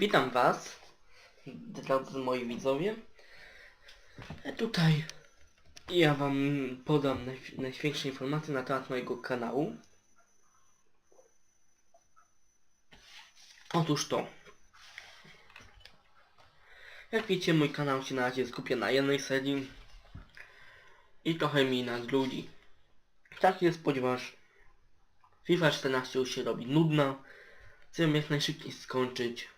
Witam Was, drodzy moi widzowie. E, Tutaj ja Wam podam najś- informacje na temat mojego kanału. Otóż to. Jak wiecie, mój kanał się na razie skupia na jednej serii i trochę mi nad ludzi. Tak jest, ponieważ FIFA 14 już się robi nudna. Chcę jak najszybciej skończyć.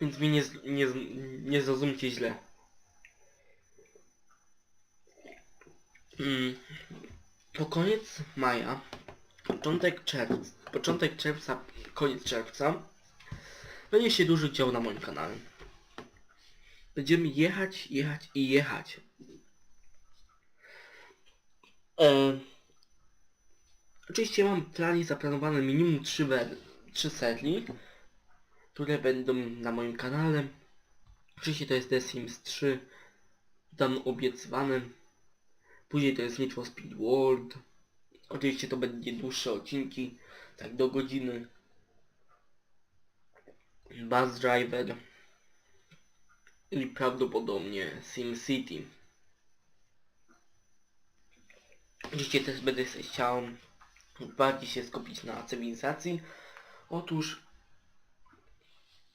Więc mnie nie, nie, nie zrozumcie źle. Mm, po koniec maja, początek czerwca, początek czerwca, koniec czerwca, będzie się dużo działo na moim kanale. Będziemy jechać, jechać i jechać. E, oczywiście mam planie zaplanowane minimum 3, we- 3 serii, które będą na moim kanale. Oczywiście to jest The Sims 3, tam obiecywane. Później to jest for Speed World. Oczywiście to będzie dłuższe odcinki, tak do godziny. Bus Driver i prawdopodobnie SimCity. Dzisiaj też będę chciał bardziej się skupić na cywilizacji. Otóż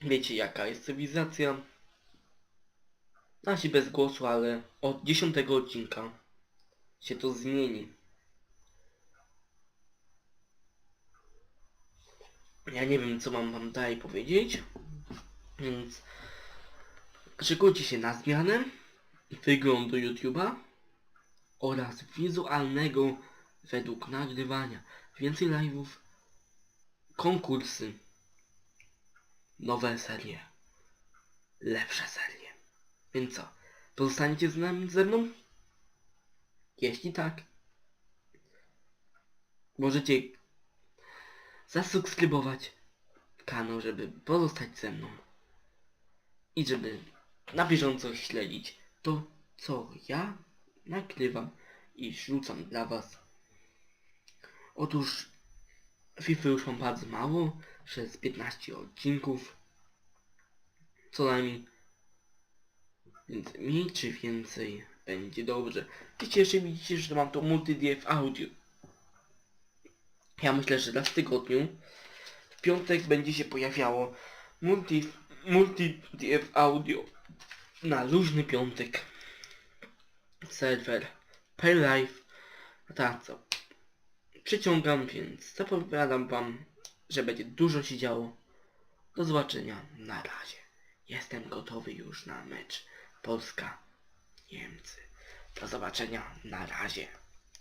wiecie jaka jest cywilizacja. Nasi bez głosu, ale od 10 odcinka się to zmieni. Ja nie wiem co mam wam dalej powiedzieć, więc szykujcie się na zmianę wyglądu YouTube'a oraz wizualnego według nagrywania. Więcej live'ów, konkursy, nowe serie, lepsze serie. Więc co, pozostaniecie z nami ze mną? Jeśli tak, możecie zasubskrybować kanał, żeby pozostać ze mną i żeby na bieżąco śledzić to, co ja nagrywam i rzucam dla Was. Otóż FIFA już mam bardzo mało, przez 15 odcinków, co najmniej, więc mniej czy więcej będzie dobrze. Wiecie, jeszcze widzicie, że mam to multi-DF audio. Ja myślę, że raz w tygodniu w piątek będzie się pojawiało multi, multi audio na luźny piątek. Serwer Paylife. Tak co? Przyciągam, więc zapowiadam wam, że będzie dużo się działo. Do zobaczenia na razie. Jestem gotowy już na mecz Polska-Niemcy. Do zobaczenia na razie.